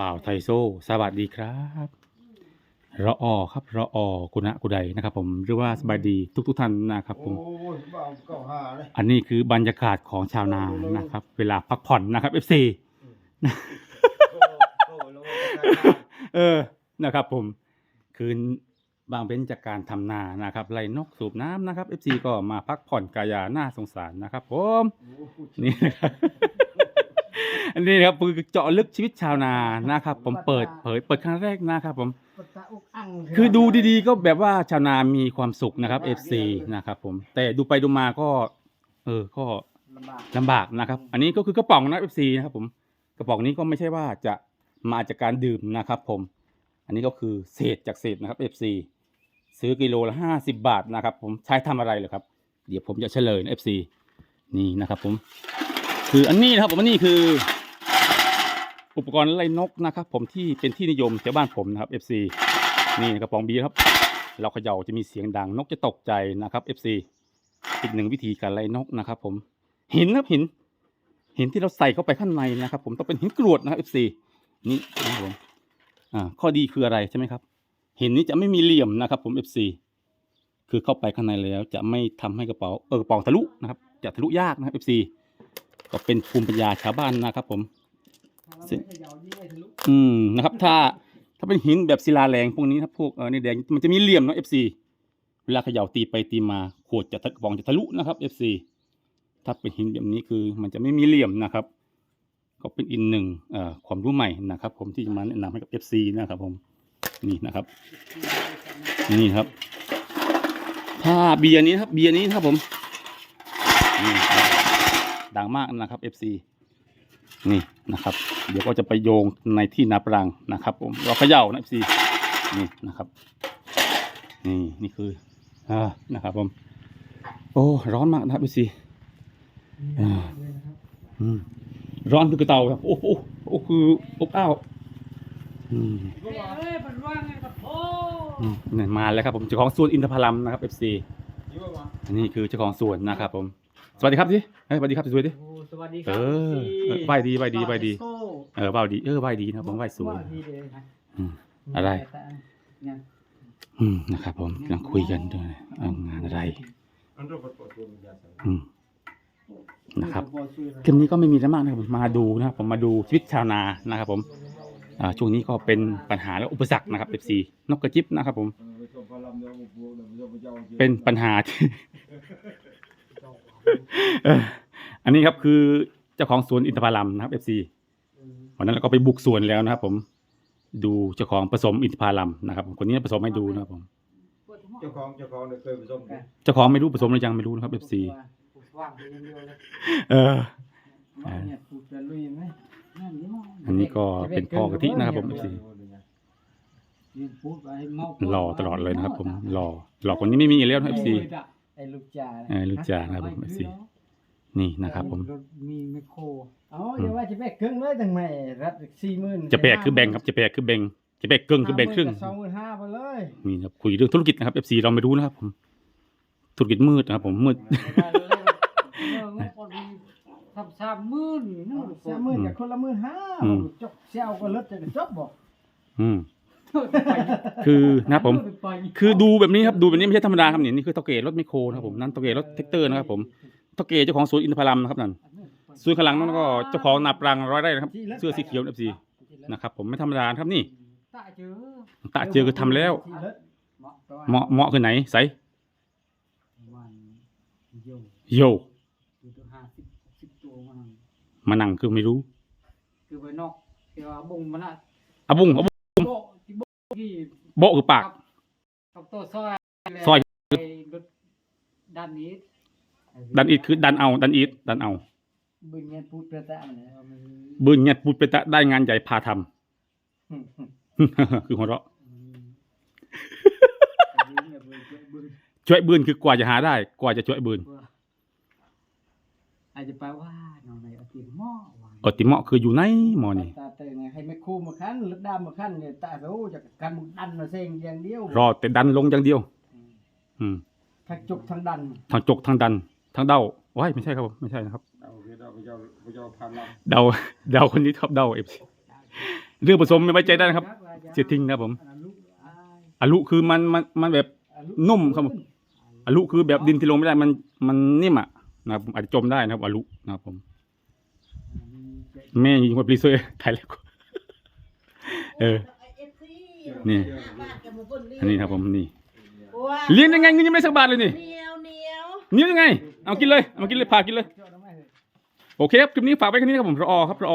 บ่าวไทโซสวัสดีครับรออครับรออกุณะกุใดนะครับผมหรือว่าสบายดีทุกทุกท่านนะครับผม อันนี้คือบรรยากาศของชาวนานะครับ เวลาพักผ่อนนะครับ FC โอ้ยแล้วเออนะครับผมคืนบางเป็นจากการทำนานะครับไล่นกสูบน้ำนะครับ FC ก็มาพักผ่อนกายาหน้าสงสารนะครับ ผมนี่นะครับ อันนี้นะครับคือเจาะลึกชีวิตชาวนานะครับ ผมเปิดเผยเปิดครั้งแรกนะครับผมคือดูดีๆ ก็แบบว่าชาวนามีความสุขนะครับ FC นะครับผมแต่ดูไปดูมาก็ เออก็ลำบากลำบากนะครับ อันนี้ก็คือกระป๋องนะ FC นะครับผมกระป๋องนี้ก็ไม่ใช่ว่าจะมาจากการดื่มนะครับ ผม อันนี้ก็คือเศษจากเศษนะครับ FC ซื้อกิโลละห้าสิบาทนะครับ ผมใช้ทำอะไรเหรอครับ เดี๋ยวผมจะเฉลยนะ FC นี่นะครับผม คืออันนี้นะครับผมอันนี้คือ อุปกรณ์ไล่นกนะครับผมที่เป็นที่นิยมแถวบ้านผมนะครับ FC นี่กระป๋องบีครับ เราเขย่าจะมีเสียงดังนกจะตกใจนะครับ FC อีกหนึ่งวิธีการไล่นกนะครับ ผมหินครับหิน หินที่เราใส่เข้าไปข้างในนะครับ ผมต้องเป็นหินกรวดนะครับ FC นี่นะครับผมอ่าข้อดีคืออะไรใช่ไหมครับ หินนี้จะไม่มีเหลี่ยมนะครับ ผม FC คือเข้าไปข้างในแล้วจะไม่ทำให้กระเป๋าเออกระป๋องทะลุนะครับ จะทะลุยากนะครับ FC ก็เป็นภูมิปัญญาชาวบ้านนะครับผมอืมนะครับ ถ้าถ้าเป็นหินแบบศิลาแรงพวกนี้ครับพวกเออนี่แดงมันจะมีเหลี่ยมเนาะ FC เวลาเขย่าตีไปตีมาขวดจะทะกระป๋องจะทะลุนะครับ FC ถ้าเป็นหินแบบนี้คือ มันจะไม่มีเหลี่ยมนะครับ ก็เป็นอีกหนึ่งเอ่อความรู้ใหม่นะครับ ผมที่จะมาแนะนำให้กับ FC นะครับ ผมนี่นะครับ นี่ครับ ถ้าเบียร์นี้นะครับ เบียร์นี้นะครับผมนี่ครับ ดังมากนะครับ FC นี่นะครับ เดี๋ยวก็จะไปโยงในที่นาปรังนะครับผมเราเขย่านะ FC นี่นะครับ นี่นี่คืออ่านะครับผม โอ้ร้อนมากนะครับ FC อ่าอืมร้อนคือกระเตาครับโอ้โหโอ้คืออบอ้าวอืมเอ้ยมันว่างไงกับโอ้อืมนี่มาแล้วครับผมเจ้าของสวนอินทผลัมนะครับ FC ยี่ว่าอันนี้คือเจ้าของสวนนะครับผม สวัสดีครับสิเฮ้ยสวัสดีครับสวยดิโหสวัสดีคเอรัอเออไหวดีไหวดีไหวดีโซ่เออไหวดีเออไหวดีนะครับผมไหวสวยดีเลยครับอืมอะไรเนี่ยอืมนะครับ ผมกำลังคุยกันด้วยเอางานอะไรอันนี้ก็ตัวตัวมันยาสังอืมนะครับ คลิปนี้ก็ไม่มีอะไรมากนะครับผมมาดูนะครับผมมาดูชีวิตชาวนานะครับ ผมอ่าช่วงนี้ก็เป็นปัญหาและอุปสรรคนะครับ FC นกกระจิบนะครับ ผมเป็นปัญหาที่เอออันนี้ครับคือเจ้าของสวนอินทผลัมนะครับ FC วันนั้นเราก็ไปบุกสวนแล้วนะครับ ผม ดูเจ้าของผสมอินทผลัมนะครับผมคนนี้ผสมให้ดูนะครับผม เจ้าของเจ้าของเนี่ยเคยผสมกันเจ้าของไม่รู้ผสมหรือยังไม่รู้นะครับ FC ว่างไปอย่างเดียวเลยเออน้องเนี่ยปลูกจะลุยไหมนั่นนี่มั้งอันนี้ก็เป็นพ่อกะทินะครับผม FC เรียนพูดไว้ให้เมาหล่อตลอดเลยนะครับ ผมหล่อหล่อคนนี้ไม่มีแล้วนะ FC ไอ้ลูกจ่าเออลูกจ่านะครับผม FC นี่นะครับผมมีไมโครเอาอย่าว่าจะแบกครึ่งเลยตั้งแม่รัดสี่หมื่นจะแบกคือแบ่งครับจะแบกคือแบ่งจะแบกครึ่งคือแบ่งครึ่งสองหมื่นห้าไปเลยนี่ครับคุยเรื่องธุรกิจนะครับ FC เราไม่รู้นะครับผมธุรกิจมืดนะครับผมมืด ทำสามหมื่นนู่นสามหมื่นกับคนละหมื่นห้าอืม จบเซลก็ลดจะจบบอก อืม คือนะครับผม คือดูแบบนี้ครับดูแบบนี้ไม่ใช่ธรรมดาครับนี่นี่คือเตาเกรถไมคโครนะครับผมนั่นเตาเกรถแท็กเตอร์นะครับผมเตาเกรเจ้าของสวนอินทผลัมนะครับนั่นส่วนข้างหลังนั่นก็เจ้าของนาปรังร้อยไร่นะครับ เสื้อสีเขียวเอฟซีนะครับ ผมไม่ธรรมดานะครับนี่ตาเจอตะเจอคือทำแล้วที่ลดเหมาะเหมาะคือไหนใสวันโยโยคือตัวห้าสิบสิบตัวมันมานั่งคือไม่รู้ คือไปนอกแต่ว่าบุ้งมันอะอะบุ้งอะบุ้งโบะ ที่โบะที่โบะคือปาก กับตัวซอยซอย ไอ้รถด้านนี้ดันอีดคือดันเอาดันอีดดันเอา บึงเงี้ยพูดประตะมันเนี่ยมันบืนเงียดปุดไปตะได้งานใหญ่พาทำ คือหัวเราะอืมแต่บึงเนี่ยบึงเยอะบึงช่วยบืนคือกว่าจะหาได้ กว่าจะช่วยบืนว่าอาจจะแปลว่าน้องในอาทิตย์หม้อ วางอติเหมาะคืออยู่ในหมอนี่ตาเตยไงให้ไม่คู่มาขั้นลึกดามมาขั้นเนี่ยตาโอ้จะกันมึงดันมาเซ็งอย่างเดียวรอแต่ดันลงอย่างเดียว อืมทั้งจุกทั้งดันทางจกทางดันทางเดาว้ายไม่ใช่ครับผมไม่ใช่นะครับเอาเดี๋ยวเราไปเจ้าไปเจ้าพันเราเดาเดาคนนี้ชอบเดาเอฟซีเรื่องผสมไม่ไว้ใจได้นะครับเสียทิ้งนะครับผมอลุคือมันมันมันแบบนุ่มครับผมอลุคือแบบดินที่ลงไม่ได้มันมันนิ่มอะนะครับผมอาจจะจมได้นะครับอลุนะครับผม แม่ยิงว่าปรีเซอร์ไทยแล้วก็เออ นี่ อันนี้ครับผมนี่เลี้ยงยังไงเงินยังไม่ได้สักบาทเลยนี่ เหนียวเหนียวนี่ยังไง เอากินเลย เอามากินเลยพากินเลย โอเคครับ คลิปนี้ฝากไว้แค่นี้ครับผมรอครับรอ